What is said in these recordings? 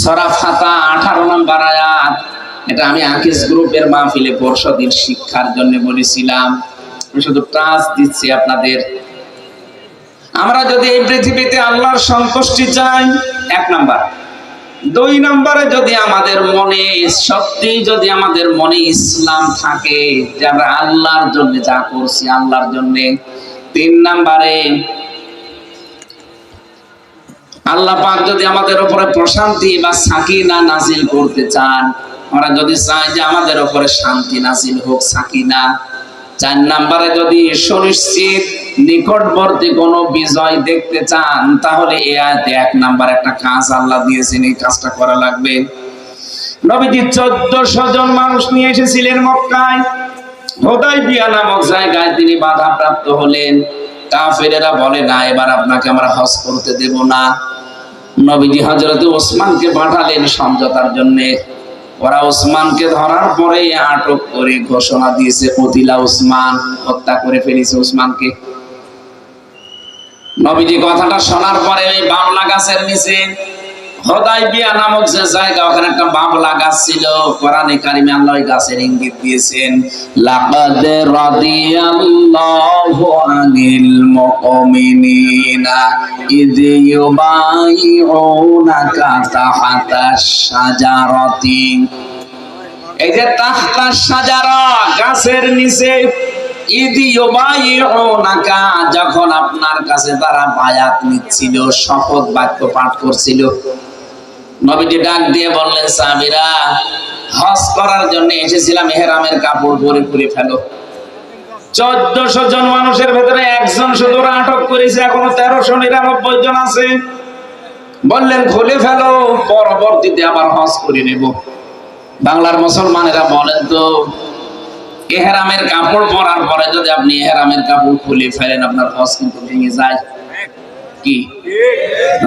সরা আঠারো নম্বর আয়াত। এটা আমি আকিস গ্রুপের মাহফিলে পরশদিন শিক্ষার জন্য বলেছিলাম। আমি শুধু টাচ দিচ্ছি আপনাদের। আমরা যদি এই পৃথিবীতে আল্লাহর সন্তুষ্টি চাই, এক নাম্বার। দুই নম্বরে যদি আমাদের মনে সত্যি যদি আমাদের মনে ইসলাম থাকে, যে আমরা আল্লাহর জন্য যা করছি আল্লাহর জন্য। তিন নম্বরে আল্লাহ পাক যদি আমাদের উপরে প্রশান্তি বা সাকিনা নাজিল করতে চান, আমরা যদি চাই যে আমাদের উপরে শান্তি নাজিল হোক, সাকিনা। চার নাম্বারে যদি সুনিশ্চিত নিকটবর্তী কোনো বিজয় দেখতে চান, তাহলে এ আয়াতে এক নাম্বার একটা কাজ আল্লাহ দিয়েছেন, এই কাজটা করা লাগবে। নবীজি চোদ্দশো জন মানুষ নিয়ে এসেছিলেন মক্কায়। হোদাই বিয়া নামক জায়গায় তিনি বাধা প্রাপ্ত হলেন। কাফেরেরা বলে, না, এবার আপনাকে আমরা হজ করতে দেব না। নবীজি হজরত ওসমানকে পাঠালেন সমঝোতার জন্যে। ওরা ওসমানকে ধরার পরে আটক করে ঘোষণা দিয়েছে কতিলা ওসমান, হত্যা করে ফেলেছে ওসমানকে। নবীজি কথাটা শোনার পরে ওই বাংলা গাছের নিচে হদাই নামক যে জায়গা, ওখানে একটা বাবলা গাছ ছিল কোরআনে কারিমে আল্লাহ ওই গাছের ইঙ্গিত দিয়েছেন, লাকাদ রাদিয়াল্লাহু আনিল মুমিনিনা ইয ইউবাইউনাকা শাজারাতি। এই যে গাছের নিচে ইদি যখন আপনার কাছে তারা বায়াত নিচ্ছিল, শপথ বাক্য পাঠ করছিল নবীজি ডাক দিয়ে বললেন, সাহাবীরা, হজ করার জন্য এসেছিলাম, এহরামের কাপড় পরে পরে ফেলো। চোদ্দশো জন মানুষের ভেতরে একজন শুধু আটক করেছে, এখনও তেরোশো নিরানব্বই জন আছে। বললেন, খুলে ফেলো, পরবর্তীতে আবার হজ করে নেব। বাংলার মুসলমানেরা বলেন তো, এহেরামের কাপড় পরার পরে যদি আপনি এহেরামের কাপড় খুলে ফেলেন, আপনার হজ কিন্তু ভেঙে যায়। কি?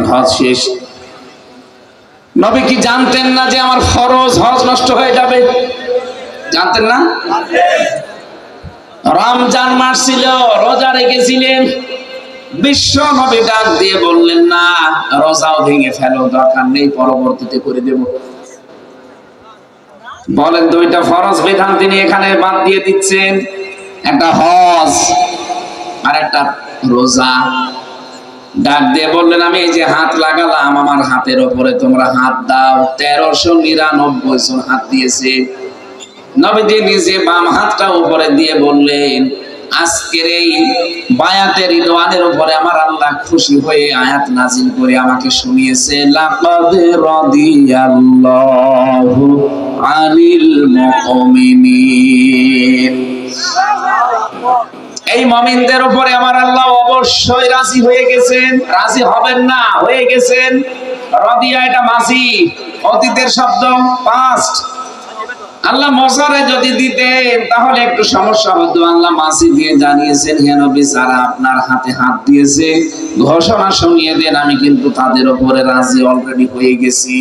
হজ শেষ। নবী কি জানতেন না যে আমার ফরজ হজ নষ্ট হয়ে যাবে? জানতেন না? রমজান মাস ছিল, রোজা রেখেছিলেন। বিশ্ব নবী ডাক দিয়ে বললেন, না, রোজাও ভেঙে ফেলো, দরকার নেই, পরবর্তীতে করে দেব। বলেন দুইটা ফরজ বিধান তিনি এখানে বাদ দিয়ে দিচ্ছেন। একটা হজ আর একটা রোজা। ডাক দিয়ে বললেন, আমি এই যে হাত লাগালাম, আমার হাতের ওপরে তোমরা হাত দাও। তেরোশো নিরানব্বই জন হাত দিয়েছে। নবীজি নিজে বাম হাতটা উপরে দিয়ে বললেন, আজকের এই বায়াতের ইদওয়ানের উপরে আমার আল্লাহ খুশি হয়ে আয়াত নাজিল করে আমাকে শুনিয়েছে, লাকাদ রাদিয়াল্লাহু আনিল মুমিনিন। এই মমিনদের উপরে আমার আল্লাহ অবশ্যই রাজি হয়ে গেছেন। রাজি হবেন না, হয়ে গেছেন। রদিয়া, এটা মাসি অতীতের শব্দ পাস্ট আল্লাহ মজারে যদি দিতেন, তাহলে একটু সমস্যা হতো। আল্লাহ মাসি দিয়ে জানিয়েছেন, হে নবী, যারা আপনার হাতে হাত দিয়েছে, ঘোষণা শুনিয়ে দেন, আমি কিন্তু তাদের উপরে রাজি অলরেডি হয়ে গেছি।